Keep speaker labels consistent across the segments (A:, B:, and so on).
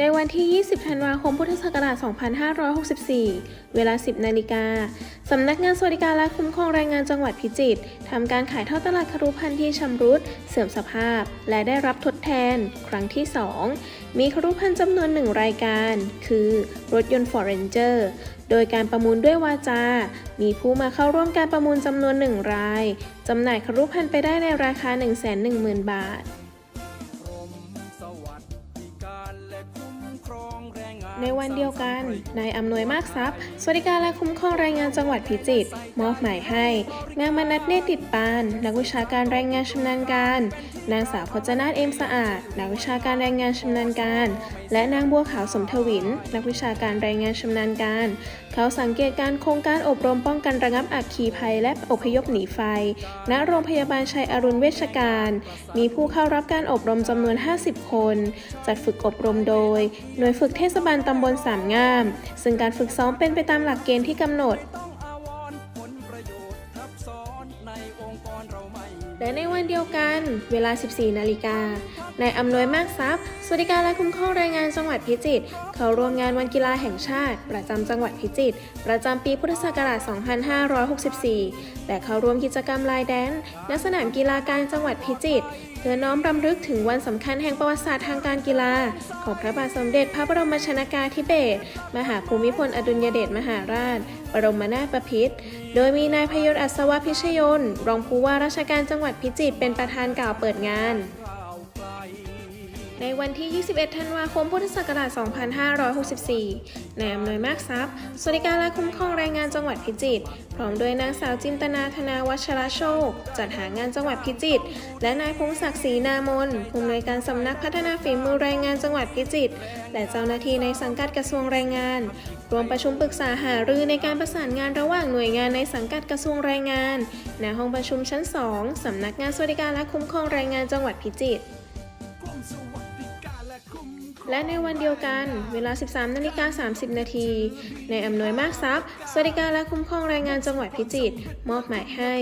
A: ในวันที่ 20 ธันวาคม พุทธศักราช 2564 เวลา 10 นาฬิกา สำนักงานสวัสดิการและคุ้มครองแรงงานจังหวัดพิจิตรทำการขายทอดตลาดครุพันธ์ที่ชำรุด เสื่อมสภาพ และได้รับทดแทน ครั้งที่ 2 มีครุพันธ์จำนวนหนึ่งรายการ คือ รถยนต์ Ford Ranger โดยการประมูลด้วยวาจา มีผู้มาเข้าร่วมการประมูลจำนวนหนึ่งราย จำหน่ายครุพันธ์ไปได้ในราคา 110,000 บาท ในวันเดียวกัน นายอำนวยมากทรัพย์ สวัสดิการและคุ้มครองแรงงานจังหวัดพิจิตรมอบหมายให้ นางมนัทเนตรติดปาน นักวิชาการแรงงานชำนาญการ นางสาวพจนาถเอมสะอาด นักวิชาการแรงงานชำนาญการ และนางบัวขาวสมทวิน นักวิชาการแรงงานชำนาญการ เขาสังเกตการโครงการอบรมป้องกันระงับอัคคีภัยและอพยพหนีไฟ ณ โรงพยาบาลชัยอรุณเวชการ มีผู้เข้ารับการอบรมจำนวน 50 คน จัดฝึกอบรมโดย หน่วยฝึกเทศบาลตำบลสามงาม ซึ่งการฝึกซ้อมเป็นไปตามหลักเกณฑ์ที่กำหนดและในวันเดียวกัน เวลา 14 นาฬิกา นายอำนวยมากทรัพย์ สวัสดิการและคุ้มครองแรงงานจังหวัดพิจิตร เขาร่วมงานวันกีฬาแห่งชาติ ประจำจังหวัดพิจิตร ประจำปีพุทธศักราช 2564 และเข้าร่วมกิจกรรมลายแดนณสนามกีฬากางจังหวัดพิจิตร เพื่อน้อมรำลึกถึงวันสำคัญแห่งประวัติศาสตร์ทางการกีฬา ของพระบาทสมเด็จพระบรมชนากาธิเบศร มหาภูมิพลอดุลยเดชมหาราช บรมนาถบพิตร โดยมีนายพยศอัศวพิชยน รองผู้ว่าราชการจังหวัดพิจิตรเป็นประธานกล่าวเปิดงาน ในวันที่ 21 ธันวาคม พุทธศักราช 2564 นายอำนวยมากทรัพย์ สวัสดิการและคุ้มครองแรงงานจังหวัดพิจิตร พร้อมด้วยนางสาวจินตนาธนาวัชรโชค จัดหางานจังหวัดพิจิตร และนายพงศักดิ์ศรีนามนผู้อำนวยการสำนักพัฒนาฝีมือแรงงานจังหวัดพิจิตร และเจ้าหน้าที่ในสังกัดกระทรวงแรงงาน รวมประชุมปรึกษาหารือในการประสานงานระหว่างหน่วยงานในสังกัดกระทรวงแรงงาน ณ ห้องประชุมชั้น 2 สำนักงานสวัสดิการและคุ้มครองแรงงานจังหวัดพิจิตร และในวันเดียวกัน เวลา 13นาฬิกา30 นาที ในอำนวยมากทรัพย์ สวัสดิการและคุ้มครองแรงงานจังหวัดพิจิตรมอบหมายให้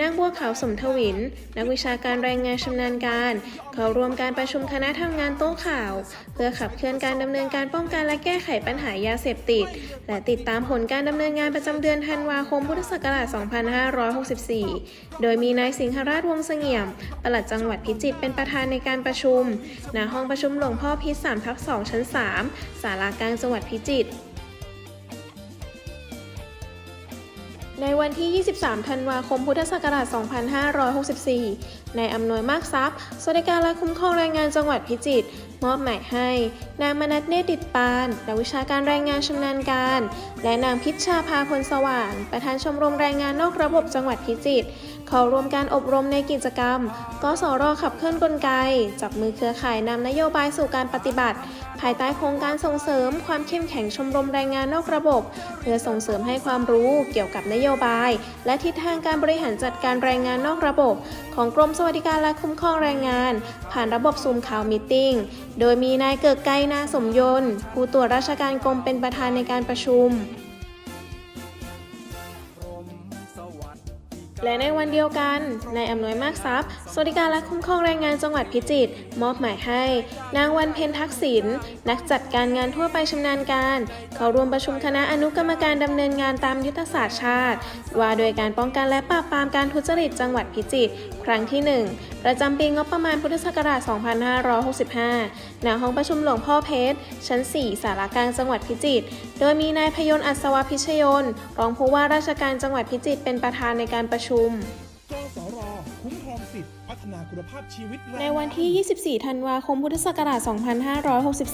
A: นางบัวขาวสมทวิน นักวิชาการแรงงานชำนาญการ เขาร่วมการประชุมคณะทำงานโต๊ะข่าว เพื่อขับเคลื่อนการดำเนินการป้องกันและแก้ไขปัญหายาเสพติด และติดตามผลการดำเนินงานประจำเดือนธันวาคมพุทธศักราช 2564 โดยมีนายสิงหราชวงศ์เสงี่ยมปลัดจังหวัดพิจิตรเป็นประธานในการประชุมณห้องประชุมหลวงพ่อพิษ3ทัับ2ชั้น 3 ศาลากลางจังหวัดพิจิตรในวันที่ 23 ธันวาคม พุทธศักราช 2564 นายอำนวยมากทรัพย์ สวัสดิการและคุ้มครองแรงงานจังหวัดพิจิตร มอบหมายให้ นางมนัทเนตรติดปานนักวิชาการแรงงานชำนาญการ และนางพิชชาภาพลสว่าง ประธานชมรมแรงงานนอกระบบจังหวัดพิจิตรเขาร่วมการอบรมในกิจกรรมกสรขับเคลื่อนกลไก จับมือเครือข่ายนำนโยบายสู่การปฏิบัติ ภายใต้โครงการส่งเสริมความเข้มแข็งชมรมแรงงานนอกระบบ เพื่อส่งเสริมให้ความรู้เกี่ยวกับนโยบาย และทิศทางการบริหารจัดการแรงงานนอกระบบ ของกรมสวัสดิการและคุ้มครองแรงงาน ผ่านระบบซูมข่าวมิทติ้งโดยมีนายเกิดไกรนาสมยนต์ผู้ตรวจราชการกรมเป็นประธานในการประชุม และในวันเดียวกันนายอำนวยมากทรัพย์ สวัสดิการและคุ้มครองแรงงานจังหวัดพิจิตรมอบหมายให้ นางวันเพ็ญทักษิณนักจัดการงานทั่วไปชำนาญการ เขาร่วมประชุมคณะอนุกรรมการดำเนินงานตามยุทธศาสตร์ชาติ ว่าโดยการป้องกันและปราบปรามการทุจริตจังหวัดพิจิตรครั้งที่ 1 ประจำปีงบประมาณพุทธศักราช 2565 ณ ห้องประชุมหลวงพ่อเพชร ชั้น 4 สารากลางจังหวัดพิจิตร โดยมีนายพยนต์อัศวพิชยนต์รองผู้ว่าราชการจังหวัดพิจิตรเป็นประธานในการประชุม
B: กสรคุ้มครองสิทธิพัฒนาคุณภาพชีวิตแรงงา
A: ในวันที่ 24 ธันวาคม พุทธศักราช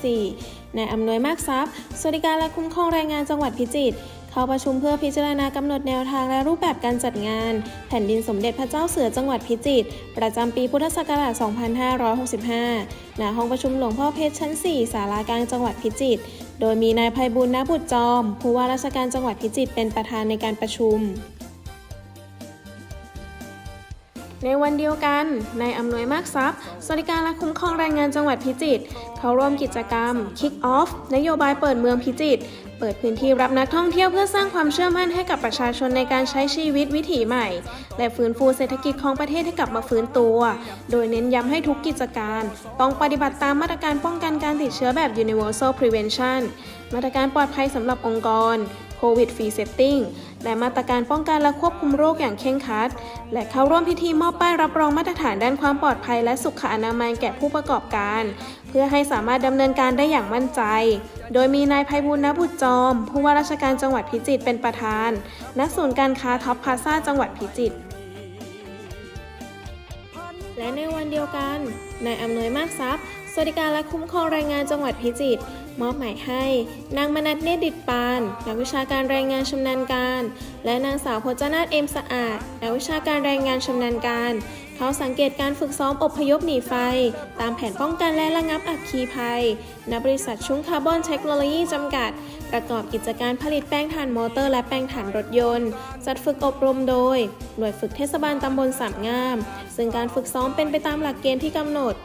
A: 2564 นายอำนวยมากทรัพย์ สวัสดิการและคุ้มครองแรงงานจังหวัดพิจิตร เข้าประชุมเพื่อพิจารณากำหนดแนวทางและรูปแบบการจัดงาน แผ่นดินสมเด็จพระเจ้าเสือจังหวัดพิจิตรประจำปีพุทธศักราช 2565 ณ ห้องประชุมหลวงพ่อเพชรชั้น 4 ศาลากลางจังหวัดพิจิตร โดยมีนายภัยบุญนบุตรจอม ผู้ว่าราชการจังหวัดพิจิตรเป็นประธานในการประชุม ในวันเดียวกันนายอำนวยมากทรัพย์ สวัสดิการและคุ้มครองแรงงานจังหวัดพิจิตรเขาร่วมกิจกรรม Kick Off นโยบายเปิดเมืองพิจิตรเปิดพื้นที่รับนักท่องเที่ยวเพื่อสร้างความเชื่อมั่นให้กับประชาชนในการใช้ชีวิตวิถีใหม่ และฟื้นฟูเศรษฐกิจของประเทศให้กลับมาฟื้นตัว โดยเน้นย้ำให้ทุกกิจการ ต้องปฏิบัติตามมาตรการป้องกันการติดเชื้อแบบ Universal Prevention มาตรการปลอดภัยสำหรับองค์กร COVID Free Setting และมาตรการป้องกันและควบคุมโรคอย่างเคร่งครัด และเข้าร่วมพิธีมอบป้ายรับรองมาตรฐานด้านความปลอดภัยและสุขอนามัยแก่ผู้ประกอบการ เพื่อให้สามารถดำเนินการได้อย่างมั่นใจ โดยมีนายภัยบุญนบุตรจอม ผู้ว่าราชการจังหวัดพิจิตรเป็นประธานณศูนย์การค้าท็อปพลาซ่าจังหวัดพิจิตรและในวันเดียวกันนายอำนวยมากทรัพย์ วัสดิการและคุ้มครองแรงงานจังหวัดพิจิตรมอบหมายให้ นางมนัทเนตรดิตปานนักวิชาการแรงงานชำนาญการ และนางสาวพจนาถเอ็มสะอาดนักวิชาการแรงงานชำนาญการ เขาสังเกตการฝึกซ้อมอพยพหนีไฟ ตามแผนป้องกันและระงับอัคคีภัยณบริษัทชุ้งคาร์บอนเทคโนโลยีจำกัด ประกอบกิจการผลิตแป้งถ่านมอเตอร์และแป้งถ่านรถยนต์ จัดฝึกอบรมโดย หน่วยฝึกเทศบาลตำบลสามงาม ซึ่งการฝึกซ้อมเป็นไปตามหลักเกณฑ์ที่กำหนด